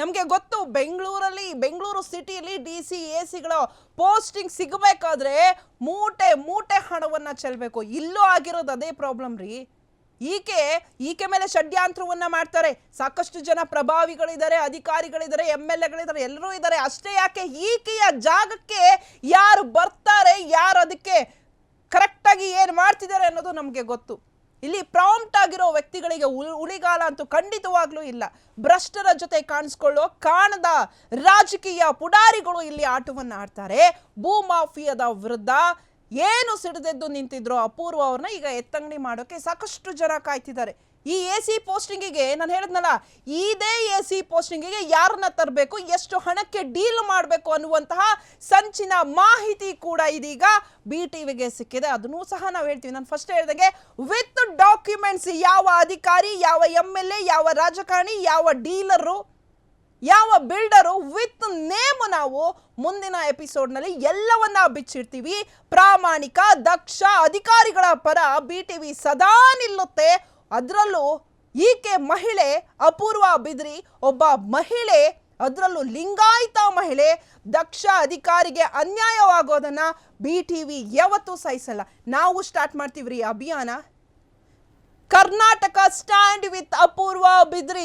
ನಮಗೆ ಗೊತ್ತು, ಬೆಂಗಳೂರಲ್ಲಿ, ಬೆಂಗಳೂರು ಸಿಟಿಯಲ್ಲಿ ಡಿ ಸಿ ಎ ಸಿಗಳ ಪೋಸ್ಟಿಂಗ್ ಸಿಗಬೇಕಾದ್ರೆ ಮೂಟೆ ಮೂಟೆ ಹಣವನ್ನು ಚೆಲ್ಲಬೇಕು ಇಲ್ಲೂ ಆಗಿರೋದು ಅದೇ ಪ್ರಾಬ್ಲಮ್ ರೀ. ಈಕೆ ಈಕೆ ಮೇಲೆ ಷಡ್ಯಾಂತ್ರವನ್ನು ಮಾಡ್ತಾರೆ. ಸಾಕಷ್ಟು ಜನ ಪ್ರಭಾವಿಗಳಿದ್ದಾರೆ, ಅಧಿಕಾರಿಗಳಿದ್ದಾರೆ ಎಂ ಎಲ್ ಎಗಳಿದ್ದಾರೆ ಎಲ್ಲರೂ ಇದ್ದಾರೆ. ಅಷ್ಟೇ ಯಾಕೆ? ಈಕೆಯ ಜಾಗಕ್ಕೆ ಯಾರು ಬರ್ತಾರೆ, ಯಾರು ಅದಕ್ಕೆ ಕರೆಕ್ಟಾಗಿ ಏನು ಮಾಡ್ತಿದ್ದಾರೆ ಅನ್ನೋದು ನಮಗೆ ಗೊತ್ತು. ಇಲ್ಲಿ ಪ್ರಾಂಪ್ಟ್ ಆಗಿರೋ ವ್ಯಕ್ತಿಗಳಿಗೆ ಉಳ್- ಉಳಿಗಾಲ ಅಂತೂ ಖಂಡಿತವಾಗ್ಲೂ ಇಲ್ಲ. ಭ್ರಷ್ಟರ ಜೊತೆ ಕಾಣಿಸ್ಕೊಳ್ಳೋ ಕಾಣದ ರಾಜಕೀಯ ಪುಡಾರಿಗಳು ಇಲ್ಲಿ ಆಟವನ್ನ ಆಡ್ತಾರೆ. ಭೂ ಮಾಫಿಯಾದ ವಿರುದ್ಧ ಏನು ಸಿಡಿದೆದ್ದು ನಿಂತಿದ್ರು ಅಪೂರ್ವ ಅವ್ರನ್ನ ಈಗ ಎತ್ತಂಗಡಿ ಮಾಡೋಕೆ ಸಾಕಷ್ಟು ಜನ ಕಾಯ್ತಿದ್ದಾರೆ. ಈ ಎ ಸಿ ಪೋಸ್ಟಿಂಗಿಗೆ ನಾನು ಹೇಳಿದ್ನಲ್ಲ, ಇದೇ ಎ ಸಿ ಪೋಸ್ಟಿಂಗಿಗೆ ಯಾರನ್ನ ತರಬೇಕು, ಎಷ್ಟು ಹಣಕ್ಕೆ ಡೀಲ್ ಮಾಡಬೇಕು ಅನ್ನುವಂತಹ ಸಂಚಿನ ಮಾಹಿತಿ ಕೂಡ ಇದೀಗ ಬಿ ಟಿ ವಿಗೆ ಸಿಕ್ಕಿದೆ. ಅದನ್ನೂ ಸಹ ನಾವು ಹೇಳ್ತೀವಿ. ನಾನು ಫಸ್ಟ್ ಹೇಳಿದಂಗೆ ವಿತ್ ಡಾಕ್ಯುಮೆಂಟ್ಸ್ ಯಾವ ಅಧಿಕಾರಿ, ಯಾವ ಎಂ ಎಲ್ ಎ ಯಾವ ರಾಜಕಾರಣಿ, ಯಾವ ಡೀಲರು, ಯಾವ ಬಿಲ್ಡರು ವಿತ್ ನೇಮ್ ನಾವು ಮುಂದಿನ ಎಪಿಸೋಡ್ನಲ್ಲಿ ಎಲ್ಲವನ್ನ ಬಿಚ್ಚಿಡ್ತೀವಿ. ಪ್ರಾಮಾಣಿಕ, ದಕ್ಷ ಅಧಿಕಾರಿಗಳ ಪರ ಬಿ ಟಿವಿ ಸದಾ ನಿಲ್ಲುತ್ತೆ. ಅದರಲ್ಲೂ ಈಕೆ ಮಹಿಳೆ ಅಪೂರ್ವ ಬಿದ್ರಿ. ಒಬ್ಬ ಮಹಿಳೆ, ಅದರಲ್ಲೂ ಲಿಂಗಾಯತ ಮಹಿಳೆ, ದಕ್ಷ ಅಧಿಕಾರಿಗೆ ಅನ್ಯಾಯವಾಗೋದನ್ನ ಬಿ ಟಿ ವಿ ಯಾವತ್ತೂ ಸಹಿಸಲ್ಲ. ನಾವು ಸ್ಟಾರ್ಟ್ ಮಾಡ್ತೀವ್ರಿ ಅಭಿಯಾನ. Karnataka stand with Apoorva Bidri.